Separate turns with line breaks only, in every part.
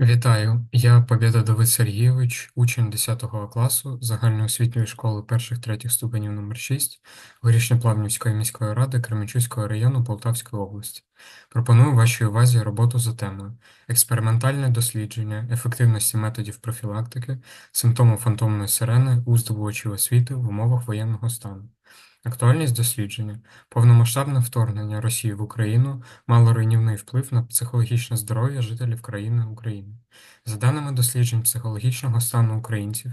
Вітаю, я Побєда Давид Сергійович, учень 10 класу загальноосвітньої школи перших-третіх ступенів номер 6 Горішньоплавнівської міської ради Кременчуцького району Полтавської області. Пропоную вашій увазі роботу за темою Експериментальне дослідження ефективності методів профілактики, симптомів фантомної сирени у здобувачів освіти в умовах воєнного стану. Актуальність дослідження. Повномасштабне вторгнення Росії в Україну мало руйнівний вплив на психологічне здоров'я жителів країни України. За даними досліджень психологічного стану українців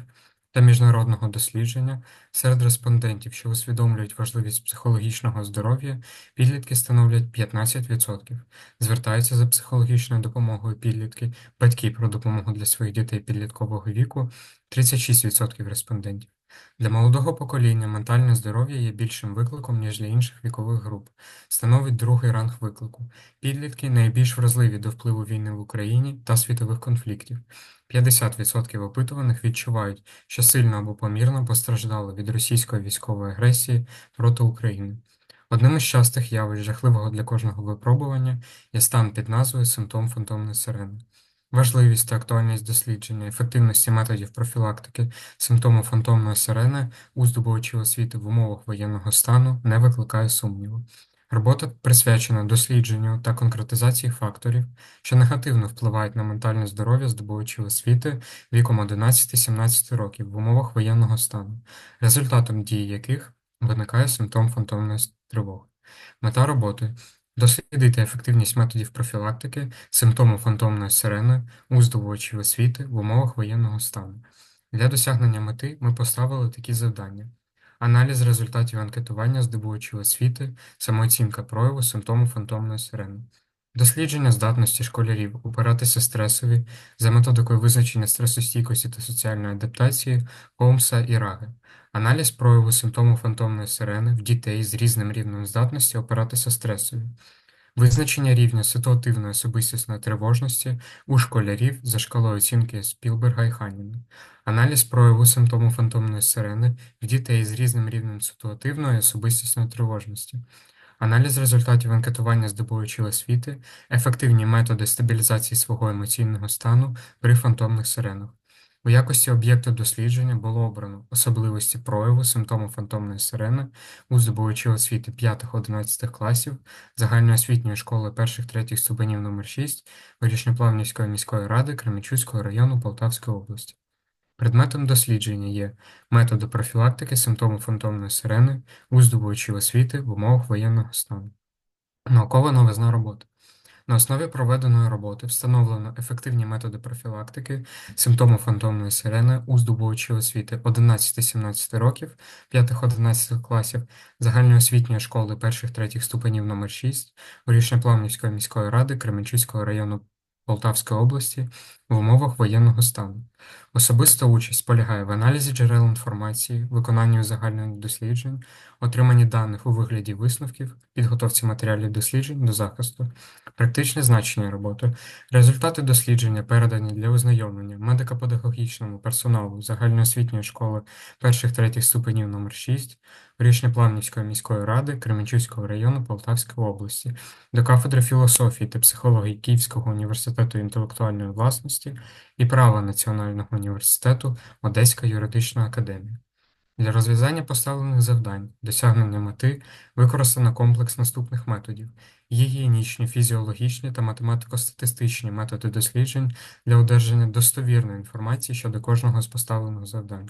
та міжнародного дослідження, серед респондентів, що усвідомлюють важливість психологічного здоров'я, підлітки становлять 15%. Звертаються за психологічною допомогою підлітки, батьки про допомогу для своїх дітей підліткового віку 36% респондентів. Для молодого покоління ментальне здоров'я є більшим викликом, ніж для інших вікових груп, становить другий ранг виклику. Підлітки найбільш вразливі до впливу війни в Україні та світових конфліктів. 50% опитуваних відчувають, що сильно або помірно постраждали від російської військової агресії проти України. Одним із частих явищ жахливого для кожного випробування є стан під назвою симптом фантомної сирени. Важливість та актуальність дослідження ефективності методів профілактики симптому фантомної сирени у здобувачів освіти в умовах воєнного стану не викликає сумніву. Робота присвячена дослідженню та конкретизації факторів, що негативно впливають на ментальне здоров'я здобувачів освіти віком 11-17 років в умовах воєнного стану, результатом дії яких виникає симптом фантомної тривоги. Мета роботи дослідити ефективність методів профілактики симптому фантомної сирени у здобувачів освіти в умовах воєнного стану. Для досягнення мети ми поставили такі завдання: аналіз результатів анкетування здобувачів освіти, самооцінка прояву симптому фантомної сирени, дослідження здатності школярів опиратися стресові за методикою визначення стресостійкості та соціальної адаптації Холмса і Раги, аналіз прояву симптому фантомної сирени в дітей з різним рівнем здатності опиратися стресові, визначення рівня ситуативної особистісної тривожності у школярів за шкалою оцінки Спілберга і Ханіна, аналіз прояву симптому фантомної сирени в дітей з різним рівнем ситуативної особистісної тривожності, аналіз результатів анкетування здобувачів освіти, ефективні методи стабілізації свого емоційного стану при фантомних сиренах. У якості об'єкту дослідження було обрано особливості прояву симптому фантомної сирени у здобувачів освіти 5-11 класів загальноосвітньої школи перших-третіх ступенів номер 6 Горішньоплавнівської міської ради Кременчуцького району Полтавської області. Предметом дослідження є методи профілактики симптому фантомної сирени у здобувачів освіти в умовах воєнного стану. Наукова новизна роботи. На основі проведеної роботи встановлено ефективні методи профілактики симптому фантомної сирени у здобувачів освіти 11-17 років, 5-11 класів загальноосвітньої школи перших-третіх ступенів номер 6 Горішньоплавнівської міської ради Кременчуцького району Полтавської області в умовах воєнного стану. Особиста участь полягає в аналізі джерел інформації, виконанні узагальнених досліджень, отриманні даних у вигляді висновків, підготовці матеріалів досліджень до захисту, практичне значення роботи, результати дослідження передані для ознайомлення медико-педагогічному персоналу загальноосвітньої школи перших-третіх ступенів номер 6 Горішньоплавнівської міської ради Кременчуцького району Полтавської області, до кафедри філософії та психології Київського університету інтелектуальної власності і права Національного університету Одеська юридична академія. Для розв'язання поставлених завдань, досягнення мети використано комплекс наступних методів: гігієнічні, фізіологічні та математико-статистичні методи досліджень для одержання достовірної інформації щодо кожного з поставлених завдань.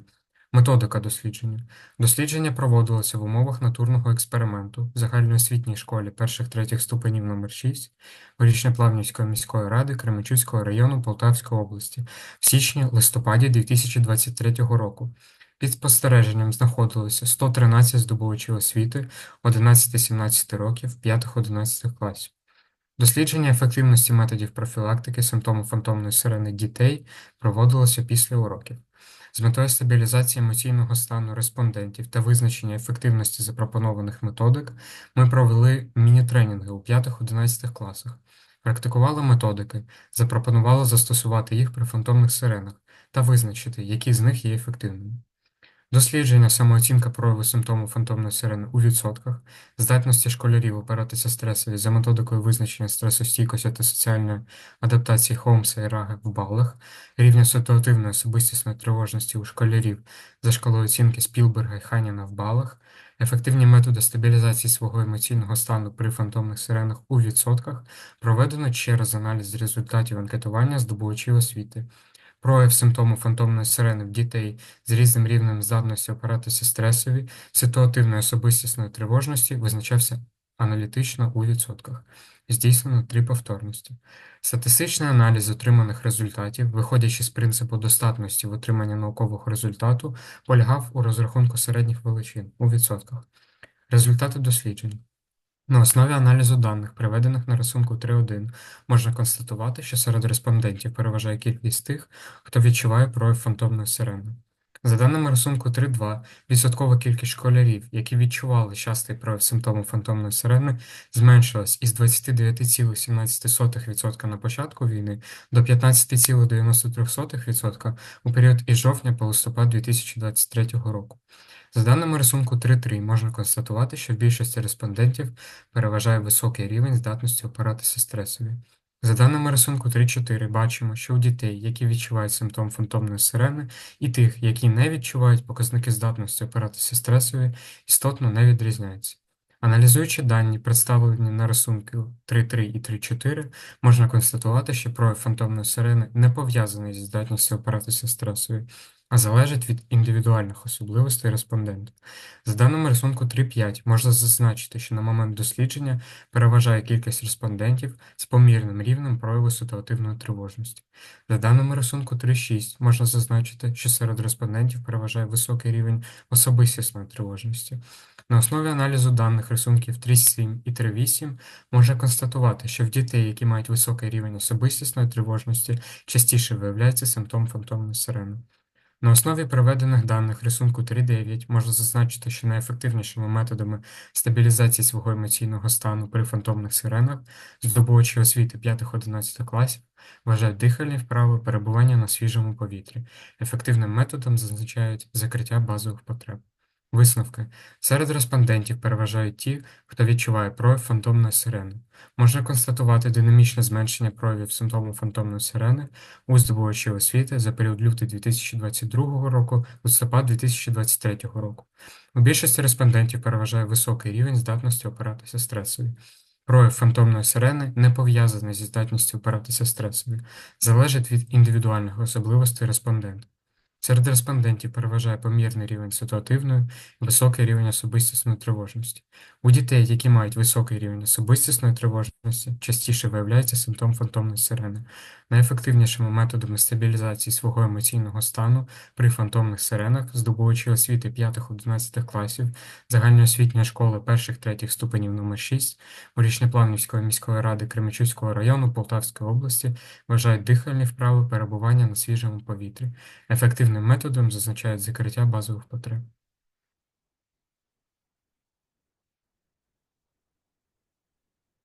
Методика дослідження. Дослідження проводилося в умовах натурного експерименту в загальноосвітній школі перших-третіх ступенів номер 6 Горішньоплавнівської міської ради Кременчуцького району Полтавської області в січні-листопаді 2023 року. Під спостереженням знаходилося 113 здобувачів освіти 11-17 років 5-11 класів. Дослідження ефективності методів профілактики симптомів фантомної сирени дітей проводилося після уроків. З метою стабілізації емоційного стану респондентів та визначення ефективності запропонованих методик ми провели міні-тренінги у 5-11 класах, практикували методики, запропонували застосувати їх при фантомних сиренах та визначити, які з них є ефективними. Дослідження, самооцінка прояву симптому фантомної сирени у відсотках, здатності школярів опиратися стресові за методикою визначення стресостійкості та соціальної адаптації Холмса і Раги в балах, рівня ситуативної особистісної тривожності у школярів за шкалою оцінки Спілберга і Ханіна в балах, ефективні методи стабілізації свого емоційного стану при фантомних сиренах у відсотках проведено через аналіз результатів анкетування здобувачів освіти. Прояв симптому фантомної сирени в дітей з різним рівнем здатності опиратися стресові, ситуативної особистісної тривожності визначався аналітично у відсотках. Здійснено три повторності. Статистичний аналіз отриманих результатів, виходячи з принципу достатності в отриманні наукового результату, полягав у розрахунку середніх величин у відсотках. Результати досліджень. На основі аналізу даних, приведених на рисунку 3.1, можна констатувати, що серед респондентів переважає кількість тих, хто відчуває прояв фантомної сирени. За даними рисунку 3.2, відсоткова кількість школярів, які відчували частий прояв симптому фантомної сирени, зменшилась із 29,17% на початку війни до 15,93% у період із жовтня по листопад 2023 року. За даними рисунку 3.3, можна констатувати, що в більшості респондентів переважає високий рівень здатності опиратися стресові. За даними рисунку 3.4, бачимо, що у дітей, які відчувають симптом фантомної сирени, і тих, які не відчувають показники здатності опиратися стресові, істотно не відрізняються. Аналізуючи дані, представлені на рисунку 3.3 і 3.4, можна констатувати, що прояв фантомної сирени не пов'язаний зі здатністю опиратися стресові, а залежить від індивідуальних особливостей респондента. За даними рисунку 3.5, можна зазначити, що на момент дослідження переважає кількість респондентів з помірним рівнем прояву ситуативної тривожності. За даними рисунку 3.6, можна зазначити, що серед респондентів переважає високий рівень особистісної тривожності. На основі аналізу даних рисунків 3.7 і 3.8 можна констатувати, що в дітей, які мають високий рівень особистісної тривожності, частіше виявляється симптом фантомної сирени. На основі проведених даних рисунку 3.9 можна зазначити, що найефективнішими методами стабілізації свого емоційного стану при фантомних сиренах здобувачі освіти 5-11 класів вважають дихальні вправи перебування на свіжому повітрі. Ефективним методом зазначають закриття базових потреб. Висновки. Серед респондентів переважають ті, хто відчуває прояв фантомної сирени. Можна констатувати динамічне зменшення проявів симптому фантомної сирени у здобувачів освіти за період лютий 2022 року листопад 2023 року. У більшості респондентів переважає високий рівень здатності опиратися стресові. Прояв фантомної сирени не пов'язаний зі здатністю опиратися стресові, залежить від індивідуальних особливостей респондента. Серед респондентів переважає помірний рівень ситуативної високий рівень особистісної тривожності. У дітей, які мають високий рівень особистісної тривожності, частіше виявляється симптом фантомної сирени. Найефективнішими методами стабілізації свого емоційного стану при фантомних сиренах здобувачі освіти 5-11 класів загальноосвітньої школи 1-3 ступенів номер 6 Горішньоплавнівської міської ради Кременчуцького району Полтавської області вважають дихальні вправи перебування на свіжому повітрі. Ефективним методом зазначають закриття базових потреб.